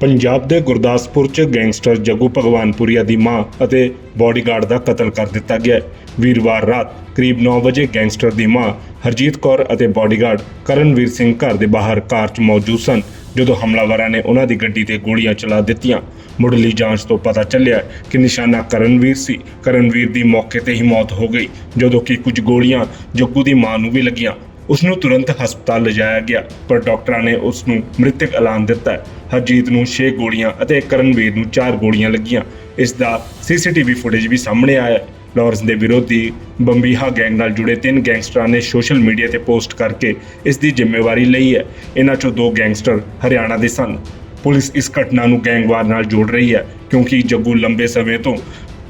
ਪੰਜਾਬ ਦੇ ਗੁਰਦਾਸਪੁਰ 'ਚ ਗੈਂਗਸਟਰ ਜੱਗੂ ਭਗਵਾਨਪੁਰੀਆ ਦੀ ਮਾਂ ਅਤੇ ਬਾਡੀਗਾਰਡ ਦਾ ਕਤਲ ਕਰ ਦਿੱਤਾ ਗਿਆ ਹੈ। ਵੀਰਵਾਰ ਰਾਤ ਕਰੀਬ 9 ਵਜੇ ਗੈਂਗਸਟਰ ਦੀ ਮਾਂ ਹਰਜੀਤ ਕੌਰ ਅਤੇ ਬਾਡੀਗਾਰਡ ਕਰਨਵੀਰ ਸਿੰਘ ਘਰ ਦੇ ਬਾਹਰ ਕਾਰ 'ਚ ਮੌਜੂਦ ਸਨ, ਜਦੋਂ ਹਮਲਾਵਰਾਂ ਨੇ ਉਹਨਾਂ ਦੀ ਗੱਡੀ ਤੇ ਗੋਲੀਆਂ ਚਲਾ ਦਿੱਤੀਆਂ। ਮੁੱਢਲੀ ਜਾਂਚ ਤੋਂ ਪਤਾ ਚੱਲਿਆ ਕਿ ਨਿਸ਼ਾਨਾ ਕਰਨਵੀਰ ਸੀ। ਕਰਨਵੀਰ ਦੀ ਮੌਕੇ ਤੇ ਹੀ ਮੌਤ ਹੋ ਗਈ, ਜਦੋਂ ਕਿ ਕੁਝ ਗੋਲੀਆਂ ਜੱਗੂ ਦੀ ਮਾਂ ਨੂੰ ਵੀ ਲੱਗੀਆਂ। ਉਸ ਨੂੰ ਤੁਰੰਤ ਹਸਪਤਾਲ ਲਿਜਾਇਆ ਗਿਆ, ਪਰ ਡਾਕਟਰਾਂ ਨੇ ਉਸ ਨੂੰ ਮ੍ਰਿਤਕ ਐਲਾਨ ਦਿੱਤਾ ਹੈ। ਹਰਜੀਤ ਨੂੰ 6 ਗੋਲੀਆਂ ਅਤੇ ਕਰਨਵੀਰ ਨੂੰ 4 ਗੋਲੀਆਂ ਲੱਗੀਆਂ। ਇਸ ਦਾ ਸੀਸੀਟੀਵੀ ਫੁਟੇਜ ਵੀ ਸਾਹਮਣੇ ਆਇਆ ਹੈ। ਲਾਰੈਂਸ ਦੇ ਵਿਰੋਧੀ ਬੰਬੀਹਾ ਗੈਂਗ ਨਾਲ ਜੁੜੇ ਤਿੰਨ ਗੈਂਗਸਟਰਾਂ ਨੇ ਸੋਸ਼ਲ ਮੀਡੀਆ ਤੇ ਪੋਸਟ ਕਰਕੇ ਇਸ ਦੀ ਜ਼ਿੰਮੇਵਾਰੀ ਲਈ ਹੈ। ਇਹਨਾਂ ਚੋਂ ਦੋ ਗੈਂਗਸਟਰ ਹਰਿਆਣਾ ਦੇ ਸਨ। ਪੁਲਿਸ ਇਸ ਘਟਨਾ ਨੂੰ ਗੈਂਗਵਾਰ ਨਾਲ ਜੋੜ ਰਹੀ ਹੈ, ਕਿਉਂਕਿ ਜੱਗੂ ਲੰਬੇ ਸਮੇਂ ਤੋਂ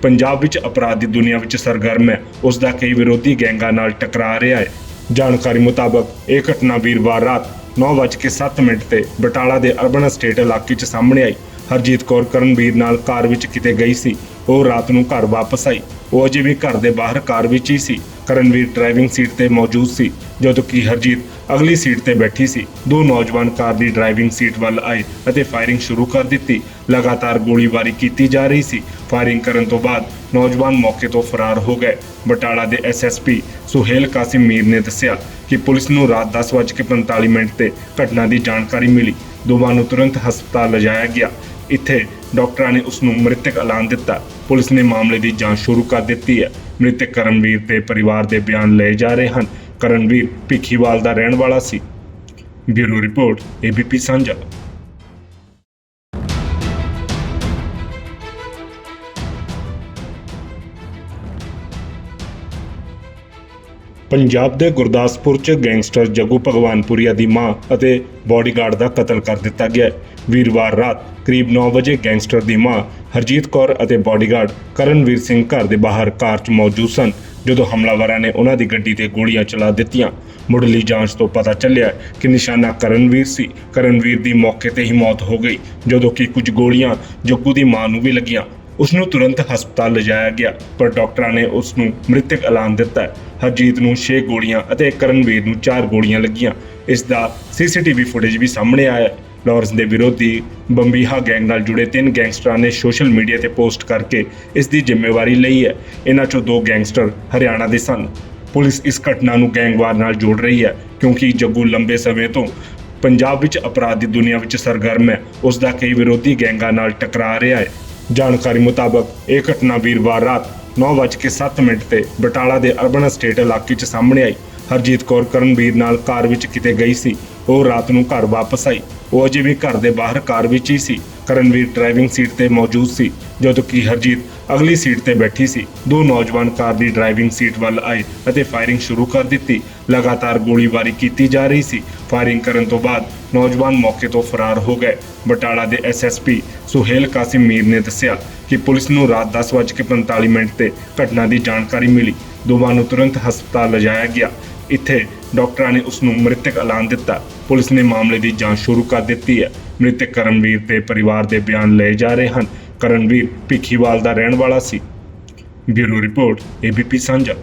ਪੰਜਾਬ ਵਿੱਚ ਅਪਰਾਧ ਦੀ ਦੁਨੀਆ ਵਿੱਚ ਸਰਗਰਮ ਹੈ। ਉਸ ਦਾ ਕਈ ਵਿਰੋਧੀ ਗੈਂਗਾਂ ਨਾਲ ਟਕਰਾ ਰਿਹਾ ਹੈ। ਜਾਣਕਾਰੀ ਮੁਤਾਬਕ ਇਹ ਘਟਨਾ ਵੀਰਵਾਰ ਰਾਤ 9:07 ਮਿੰਟ ਤੇ ਬਟਾਲਾ ਦੇ ਅਰਬਨ ਸਟੇਟ ਇਲਾਕੇ 'ਚ ਸਾਹਮਣੇ ਆਈ। ਹਰਜੀਤ ਕੌਰ ਕਰਨਵੀਰ ਨਾਲ ਕਾਰ ਵਿੱਚ ਕਿਤੇ ਗਈ ਸੀ। ਉਹ ਰਾਤ ਨੂੰ ਘਰ ਵਾਪਸ ਆਈ। ਉਹ ਅਜੇ ਵੀ ਘਰ ਦੇ ਬਾਹਰ ਕਾਰ ਵਿੱਚ ਹੀ ਸੀ। ਕਰਨਵੀਰ ਡਰਾਈਵਿੰਗ ਸੀਟ ਤੇ ਮੌਜੂਦ ਸੀ, ਜਦੋਂ ਕਿ ਹਰਜੀਤ ਅਗਲੀ ਸੀਟ ਤੇ ਬੈਠੀ ਸੀ। ਦੋ ਨੌਜਵਾਨ ਕਾਰ ਦੀ ਡਰਾਈਵਿੰਗ ਸੀਟ ਵੱਲ ਆਏ ਅਤੇ ਫਾਇਰਿੰਗ ਸ਼ੁਰੂ ਕਰ ਦਿੱਤੀ। ਲਗਾਤਾਰ ਗੋਲੀਬਾਰੀ ਕੀਤੀ ਜਾ ਰਹੀ ਸੀ। ਫਾਇਰਿੰਗ ਕਰਨ ਤੋਂ ਬਾਅਦ ਨੌਜਵਾਨ ਮੌਕੇ ਤੋਂ ਫਰਾਰ ਹੋ ਗਏ। ਬਟਾਲਾ ਦੇ ਐਸਐਸਪੀ ਸੁਹੇਲ ਕਾਸਿਮ ਮੀਰ ਨੇ ਦੱਸਿਆ ਕਿ ਪੁਲਿਸ ਨੂੰ ਰਾਤ 10:45 ਮਿੰਟ ਤੇ ਘਟਨਾ ਦੀ ਜਾਣਕਾਰੀ ਮਿਲੀ। ਦੋਵਾਂ ਨੂੰ ਤੁਰੰਤ ਹਸਪਤਾਲ ਲਿਜਾਇਆ ਗਿਆ। ਇੱਥੇ ਡਾਕਟਰਾਂ ਨੇ ਉਸ ਨੂੰ ਮ੍ਰਿਤਕ ਐਲਾਨ ਦਿੱਤਾ। ਪੁਲਿਸ ਨੇ ਮਾਮਲੇ ਦੀ ਜਾਂਚ ਸ਼ੁਰੂ ਕਰ ਦਿੱਤੀ ਹੈ। ਮ੍ਰਿਤਕ ਕਰਨਵੀਰ ਦੇ ਪਰਿਵਾਰ ਦੇ ਬਿਆਨ ਲਏ ਜਾ ਰਹੇ ਹਨ। ਕਰਨਵੀਰ ਭਿੱਖੀਵਾਲ ਦਾ ਰਹਿਣ ਵਾਲਾ ਸੀ। ਬਿਊਰੋ ਰਿਪੋਰਟ, ਏਬੀਪੀ ਸਾਂਝਾ। ਪੰਜਾਬ ਦੇ ਗੁਰਦਾਸਪੁਰ 'ਚ ਗੈਂਗਸਟਰ ਜੱਗੂ ਭਗਵਾਨਪੁਰੀਆ ਦੀ ਮਾਂ ਅਤੇ ਬਾਡੀਗਾਰਡ ਦਾ ਕਤਲ ਕਰ ਦਿੱਤਾ ਗਿਆ ਹੈ। ਵੀਰਵਾਰ ਰਾਤ ਕਰੀਬ 9 ਵਜੇ ਗੈਂਗਸਟਰ ਦੀ ਮਾਂ ਹਰਜੀਤ ਕੌਰ ਅਤੇ ਬਾਡੀਗਾਰਡ ਕਰਨਵੀਰ ਸਿੰਘ ਘਰ ਦੇ ਬਾਹਰ ਕਾਰ 'ਚ ਮੌਜੂਦ ਸਨ, ਜਦੋਂ ਹਮਲਾਵਰਾਂ ਨੇ ਉਹਨਾਂ ਦੀ ਗੱਡੀ ਤੇ ਗੋਲੀਆਂ ਚਲਾ ਦਿੱਤੀਆਂ। ਮੁੱਢਲੀ ਜਾਂਚ ਤੋਂ ਪਤਾ ਚੱਲਿਆ ਕਿ ਨਿਸ਼ਾਨਾ ਕਰਨਵੀਰ ਸੀ। ਕਰਨਵੀਰ ਦੀ ਮੌਕੇ ਤੇ ਹੀ ਮੌਤ ਹੋ ਗਈ, ਜਦੋਂ ਕਿ ਕੁਝ ਗੋਲੀਆਂ ਜੱਗੂ ਦੀ ਮਾਂ ਨੂੰ ਵੀ ਲੱਗੀਆਂ। ਉਸ ਨੂੰ ਤੁਰੰਤ ਹਸਪਤਾਲ ਲਿਜਾਇਆ ਗਿਆ, ਪਰ ਡਾਕਟਰਾਂ ਨੇ ਉਸ ਨੂੰ ਮ੍ਰਿਤਕ ਐਲਾਨ ਦਿੱਤਾ ਹੈ। ਹਰਜੀਤ ਨੂੰ 6 ਗੋਲੀਆਂ ਅਤੇ ਕਰਨਵੀਰ ਨੂੰ 4 ਗੋਲੀਆਂ ਲੱਗੀਆਂ। ਇਸ ਦਾ ਸੀਸੀਟੀਵੀ ਫੁਟੇਜ ਵੀ ਸਾਹਮਣੇ ਆਇਆ ਹੈ। ਲਾਰੈਂਸ ਦੇ ਵਿਰੋਧੀ ਬੰਬੀਹਾ ਗੈਂਗ ਨਾਲ ਜੁੜੇ ਤਿੰਨ ਗੈਂਗਸਟਰਾਂ ਨੇ ਸੋਸ਼ਲ ਮੀਡੀਆ ਤੇ ਪੋਸਟ ਕਰਕੇ ਇਸ ਦੀ ਜ਼ਿੰਮੇਵਾਰੀ ਲਈ ਹੈ। ਇਹਨਾਂ ਚੋਂ ਦੋ ਗੈਂਗਸਟਰ ਹਰਿਆਣਾ ਦੇ ਸਨ। ਪੁਲਿਸ ਇਸ ਘਟਨਾ ਨੂੰ ਗੈਂਗਵਾਰ ਨਾਲ ਜੋੜ ਰਹੀ ਹੈ, ਕਿਉਂਕਿ ਜੱਗੂ ਲੰਬੇ ਸਮੇਂ ਤੋਂ ਪੰਜਾਬ ਵਿੱਚ ਅਪਰਾਧ ਦੀ ਦੁਨੀਆ ਵਿੱਚ ਸਰਗਰਮ ਹੈ। ਉਸ ਦਾ ਕਈ ਵਿਰੋਧੀ ਗੈਂਗਾਂ ਨਾਲ ਟਕਰਾ ਰਿਹਾ ਹੈ। ਜਾਣਕਾਰੀ ਮੁਤਾਬਕ ਇਹ ਘਟਨਾ ਵੀਰਵਾਰ ਰਾਤ 9:07 ਮਿੰਟ ਤੇ ਬਟਾਲਾ ਦੇ ਅਰਬਨ ਸਟੇਟ ਇਲਾਕੇ 'ਚ ਸਾਹਮਣੇ ਆਈ। ਹਰਜੀਤ ਕੌਰ ਕਰਨਵੀਰ ਨਾਲ ਕਾਰ ਵਿੱਚ ਕਿਤੇ ਗਈ ਸੀ। ਉਹ ਰਾਤ ਨੂੰ ਘਰ ਵਾਪਸ ਆਈ। ਉਹ ਅਜੇ ਵੀ ਘਰ ਦੇ ਬਾਹਰ ਕਾਰ ਵਿੱਚ ਹੀ ਸੀ। ਕਰਨਵੀਰ ਡਰਾਈਵਿੰਗ ਸੀਟ ਤੇ ਮੌਜੂਦ ਸੀ, ਜਦੋਂ ਕਿ ਹਰਜੀਤ ਅਗਲੀ ਸੀਟ ਤੇ ਬੈਠੀ ਸੀ। ਦੋ ਨੌਜਵਾਨ ਕਾਰ ਦੀ ਡਰਾਈਵਿੰਗ ਸੀਟ ਵੱਲ ਆਏ ਅਤੇ ਫਾਇਰਿੰਗ ਸ਼ੁਰੂ ਕਰ ਦਿੱਤੀ। ਲਗਾਤਾਰ ਗੋਲੀਬਾਰੀ ਕੀਤੀ ਜਾ ਰਹੀ ਸੀ। ਫਾਇਰਿੰਗ ਕਰਨ ਤੋਂ ਬਾਅਦ ਨੌਜਵਾਨ ਮੌਕੇ ਤੋਂ ਫਰਾਰ ਹੋ ਗਏ। ਬਟਾਲਾ ਦੇ ਐਸਐਸਪੀ ਸੁਹੇਲ ਕਾਸਿਮ ਮੀਰ ਨੇ ਦੱਸਿਆ ਕਿ ਪੁਲਿਸ ਨੂੰ ਰਾਤ 10:45 ਮਿੰਟ ਤੇ ਘਟਨਾ ਦੀ ਜਾਣਕਾਰੀ ਮਿਲੀ। ਦੋਵਾਂ ਨੂੰ ਤੁਰੰਤ ਹਸਪਤਾਲ ਲਿਜਾਇਆ ਗਿਆ। ਇੱਥੇ ਡਾਕਟਰਾਂ ਨੇ ਉਸ ਨੂੰ ਮ੍ਰਿਤਕ ਐਲਾਨ ਦਿੱਤਾ। ਪੁਲਿਸ ਨੇ ਮਾਮਲੇ ਦੀ ਜਾਂਚ ਸ਼ੁਰੂ ਕਰ ਦਿੱਤੀ ਹੈ। ਮ੍ਰਿਤਕ ਕਰਨਵੀਰ ਦੇ ਪਰਿਵਾਰ ਦੇ ਬਿਆਨ ਲਏ ਜਾ ਰਹੇ ਹਨ। ਕਰਨਵੀਰ ਭਿੱਖੀਵਾਲ ਦਾ ਰਹਿਣ ਵਾਲਾ ਸੀ। ਬਿਊਰੋ ਰਿਪੋਰਟ, ਏਬੀਪੀ ਸਾਂਝਾ।